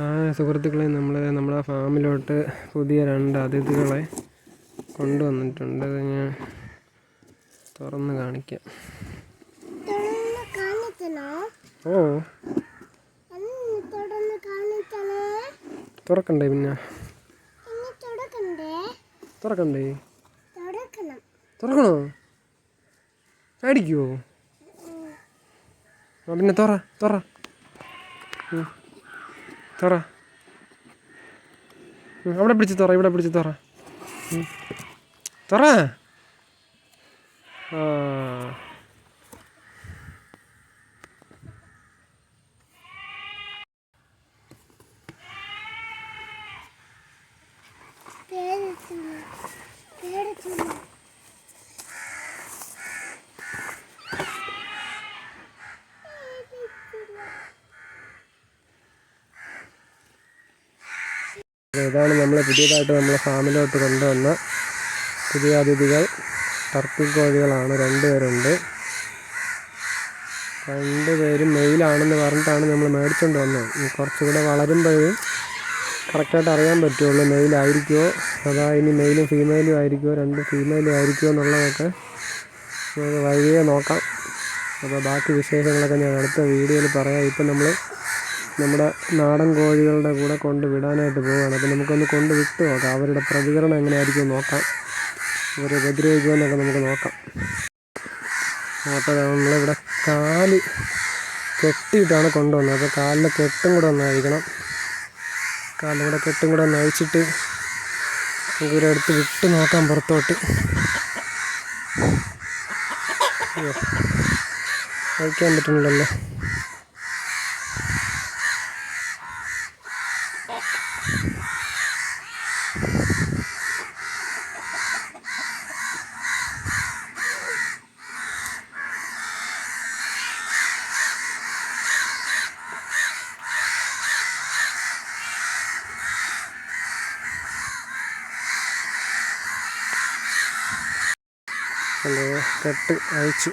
ആ സുഹൃത്തുക്കളെ നമ്മൾ നമ്മുടെ ഫാമിലോട്ട് പുതിയ രണ്ട് അതിഥികളെ കൊണ്ടുവന്നിട്ടുണ്ട്. അത് ഞാൻ തുറന്ന് കാണിക്കാം. ഓ തുറക്കണ്ടേ പിന്നെ? തുറക്കണ്ടേ? തുറക്കണോ. അടിക്കുവോ പിന്നെ തുറ തുറ. തുറ. അവിടെ പിടിച്ച് തറ ഇവിടെ പിടിച്ച് തറ. തറ? ആ. പേടിച്ചില്ല. ഇതാണ് നമ്മൾ പുതിയതായിട്ട് നമ്മളെ ഫാമിലോട്ട് കൊണ്ടുവന്ന പുതിയ അതിഥികൾ. ടർക്കി കോഴികളാണ് രണ്ടുപേരുണ്ട് രണ്ടുപേരും രണ്ട് പേരും മെയിലാണെന്ന് പറഞ്ഞിട്ടാണ് നമ്മൾ മേടിച്ചുകൊണ്ട് വന്നത്. കുറച്ചുകൂടെ വളരുമ്പോഴും കറക്റ്റായിട്ട് അറിയാൻ പറ്റുള്ളൂ മെയിലായിരിക്കുമോ അതാ ഇനി മെയിലും ഫീമെയിലും ആയിരിക്കുമോ രണ്ട് ഫീമെയിലും ആയിരിക്കുമോ എന്നുള്ളതൊക്കെ നമുക്ക് വഴിയെ നോക്കാം. അപ്പോൾ ബാക്കി വിശേഷങ്ങളൊക്കെ ഞാൻ അടുത്ത വീഡിയോയിൽ പറയാം. ഇപ്പം നമ്മൾ നമ്മുടെ നാടൻ കോഴികളുടെ കൂടെ കൊണ്ട് വിടാനായിട്ട് പോവുകയാണ്. അപ്പോൾ നമുക്കൊന്ന് കൊണ്ട് വിട്ട് നോക്കാം. അവരുടെ പ്രതികരണം എങ്ങനെയായിരിക്കും നോക്കാം. അവരെ ഉപദ്രവിക്കുമെന്നൊക്കെ നമുക്ക് നോക്കാം. അപ്പോൾ നമ്മളിവിടെ കാൽ കെട്ടിയിട്ടാണ് കൊണ്ടുവന്നത്. അപ്പോൾ കാലിലെ കെട്ടും കൂടെ ഒന്ന് അഴിക്കണം. കാലിന്റെ കൂടെ കെട്ടും കൂടെ ഒന്ന് അഴിച്ചിട്ട് നമുക്ക് ഇവരെ എടുത്ത് വിട്ട് നോക്കാം പുറത്തോട്ട്. അയക്കാൻ പറ്റുന്നില്ലല്ലോ. കെട്ട് അയച്ചു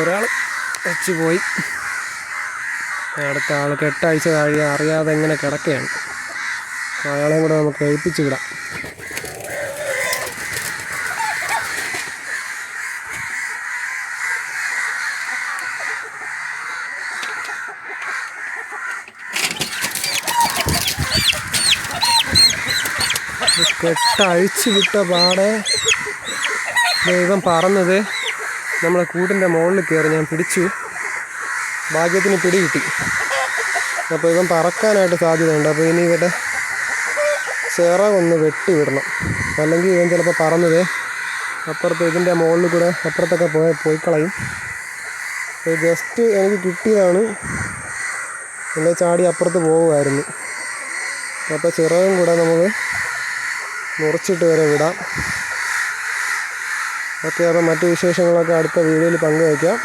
ഒരാൾ അയച്ചു പോയി. അടുത്ത ആൾ കെട്ട് അയച്ച കഴിയ അറിയാതെ എങ്ങനെ കിടക്കുകയാണ്. അയാളെയും കൂടെ നമുക്ക് ഏൽപ്പിച്ചു വിടാം. കെട്ടഴിച്ചു വിട്ട പാടെ ദൈവം പറന്നത് നമ്മളെ കൂട്ടിന്റെ മുകളിൽ കയറി ഞാൻ പിടിച്ചു. ഭാഗ്യത്തിന് പിടി കിട്ടി. അപ്പോൾ ഇവൻ പറക്കാനായിട്ട് സാധ്യതയുണ്ട്. അപ്പോൾ ഇനി ഇവരുടെ ചിറകൊന്ന് വെട്ടി വിടണം. അല്ലെങ്കിൽ ഇവൻ ചിലപ്പോൾ പറന്നത് അപ്പുറത്ത് ഇതിന്റെ മുകളിൽ കൂടെ അപ്പുറത്തൊക്കെ പോയി പോയി കളയും ജസ്റ്റ് എനിക്ക് കിട്ടിയതാണ്. എന്നെ ചാടി അപ്പുറത്ത് പോകുമായിരുന്നു. അപ്പോൾ ചിറകും കൂടെ നമ്മൾ മുറിച്ചിട്ട് വരെ വിടാം. ഓക്കെ അപ്പോൾ മറ്റു വിശേഷങ്ങളൊക്കെ അടുത്ത വീഡിയോയിൽ പങ്കുവയ്ക്കാം.